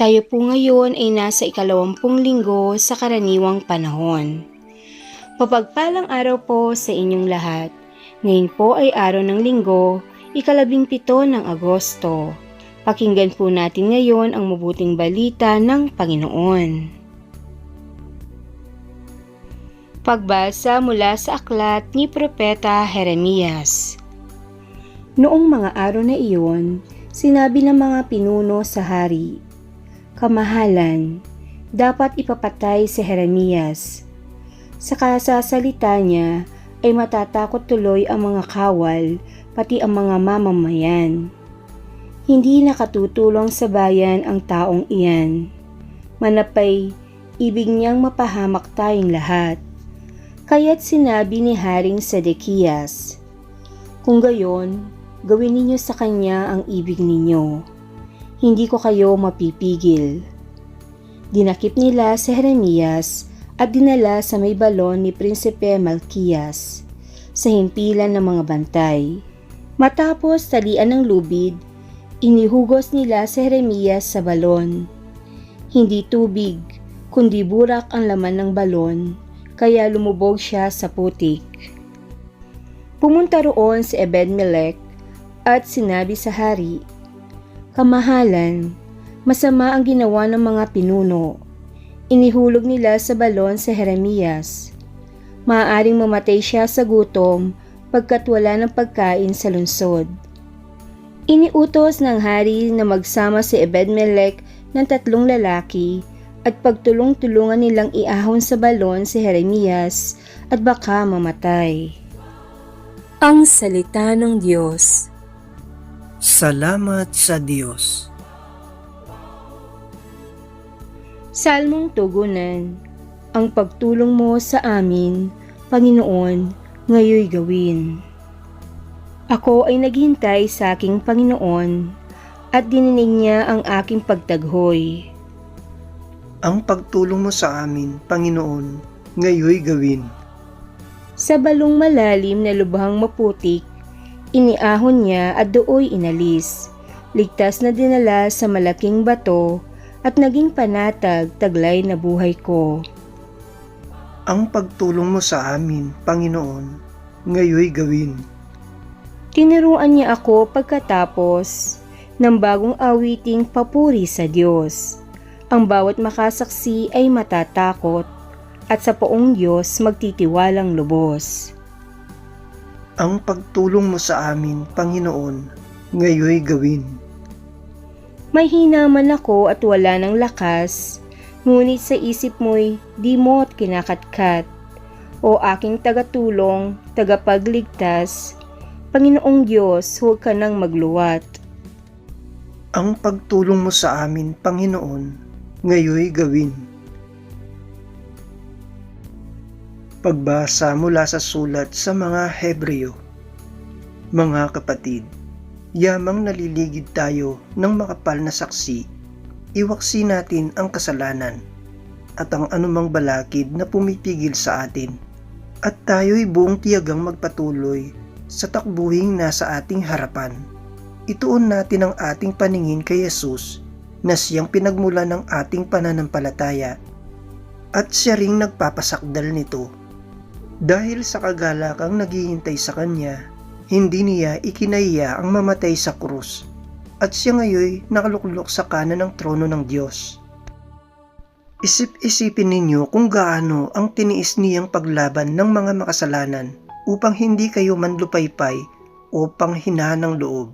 Tayo po ngayon ay nasa ikalawampung linggo sa karaniwang panahon. Mapagpalang araw po sa inyong lahat. Ngayon po ay araw ng linggo, ikalabing pito ng Agosto. Pakinggan po natin ngayon ang mabuting balita ng Panginoon. Pagbasa mula sa aklat ni Propeta Jeremias. Noong mga araw na iyon, sinabi ng mga pinuno sa hari, Kamahalan, dapat ipapatay si Jeremias. Sa kasasalita niya ay matatakot tuloy ang mga kawal, pati ang mga mamamayan. Hindi nakatutulong sa bayan ang taong iyan. Manapay, ibig niyang mapahamak tayong lahat. Kaya't sinabi ni Haring Sedekias, Kung gayon, gawin ninyo sa kanya ang ibig ninyo. Hindi ko kayo mapipigil. Dinakip nila si Jeremias at dinala sa may balon ni Prinsipe Malkias sa himpilan ng mga bantay. Matapos talian ng lubid, inihugos nila si Jeremias sa balon. Hindi tubig, kundi burak ang laman ng balon, kaya lumubog siya sa putik. Pumunta roon si Ebed-Melech at sinabi sa hari, Kamahalan, masama ang ginawa ng mga pinuno. Inihulog nila sa balon si Jeremias. Maaaring mamatay siya sa gutom pagkat wala ng pagkain sa lungsod. Iniutos ng hari na magsama si Ebed-Melech ng tatlong lalaki at pagtulong-tulungan nilang iahon sa balon si Jeremias at baka mamatay. Ang Salita ng Diyos Salamat sa Diyos. Salmong Tugunan Ang pagtulong mo sa amin, Panginoon, ngayoy gawin. Ako ay naghintay sa aking Panginoon at dininig niya ang aking pagtaghoy. Ang pagtulong mo sa amin, Panginoon, ngayoy gawin. Sa balong malalim na lubhang maputik, iniahon niya at dooy inalis. Ligtas na dinala sa malaking bato at naging panatag taglay na buhay ko. Ang pagtulong mo sa amin, Panginoon, ngayoy gawin. Tinuruan niya ako pagkatapos ng bagong awiting papuri sa Diyos. Ang bawat makasaksi ay matatakot at sa poong Diyos magtitiwalang lubos. Ang pagtulong mo sa amin, Panginoon, ngayoy gawin. May hinaman ako at wala ng lakas, ngunit sa isip mo'y di mo at kinakatkat. O aking tagatulong, tagapagligtas, Panginoong Diyos, huwag ka nang magluwat. Ang pagtulong mo sa amin, Panginoon, ngayoy gawin. Pagbasa mula sa sulat sa mga Hebreo. Mga kapatid, yamang naliligid tayo ng makapal na saksi, iwaksi natin ang kasalanan at ang anumang balakid na pumipigil sa atin at tayo'y buong tiyagang magpatuloy sa takbuhing nasa ating harapan. Ituon natin ang ating paningin kay Jesus na siyang pinagmula ng ating pananampalataya at siya ring nagpapasakdal nito. Dahil sa kagalakang naghihintay sa kanya, hindi niya ikinahiya ang mamatay sa krus at siya ngayoy nakaluklok sa kanan ng trono ng Diyos. Isip-isipin ninyo kung gaano ang tiniis niyang paglaban ng mga makasalanan upang hindi kayo manlupaypay o panghinaan ng loob.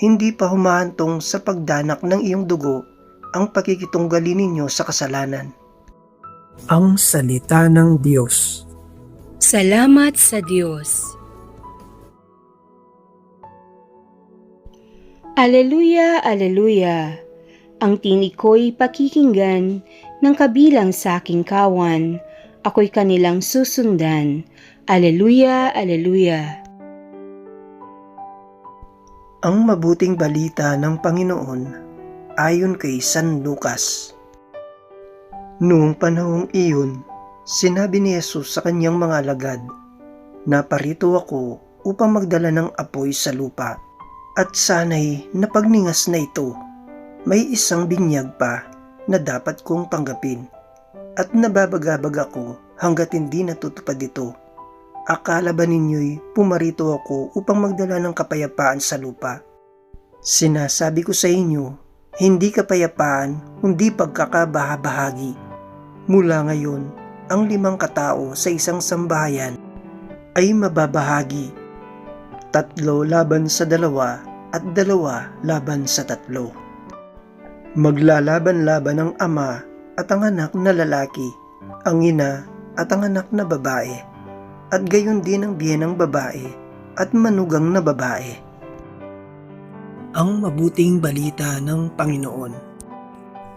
Hindi pa humahantong sa pagdanak ng iyong dugo ang pagkikitunggali ninyo sa kasalanan. Ang Salita ng Diyos Salamat sa Diyos. Aleluya, aleluya. Ang tinig ko'y pakikinggan ng kabilang sa aking kawan. Ako'y kanilang susundan. Aleluya, aleluya. Ang mabuting balita ng Panginoon ayon kay San Lucas. Noong panahong iyon, sinabi ni Jesus sa kanyang mga alagad, Naparito ako upang magdala ng apoy sa lupa, at sana'y napagningas na ito. may isang binyag pa na dapat kong tanggapin. At nababagabag ako hanggat hindi natutupad ito. Akala ba ninyo'y pumarito ako upang magdala ng kapayapaan sa lupa? Sinasabi ko sa inyo, hindi kapayapaan, kundi pagkakabahabahagi. Mula ngayon, ang limang katao sa isang sambahayan ay mababahagi. Tatlo laban sa dalawa at dalawa laban sa tatlo. Maglalaban-laban ang ama at ang anak na lalaki, ang ina at ang anak na babae, at gayon din ang biyenang babae at manugang na babae. Ang mabuting balita ng Panginoon.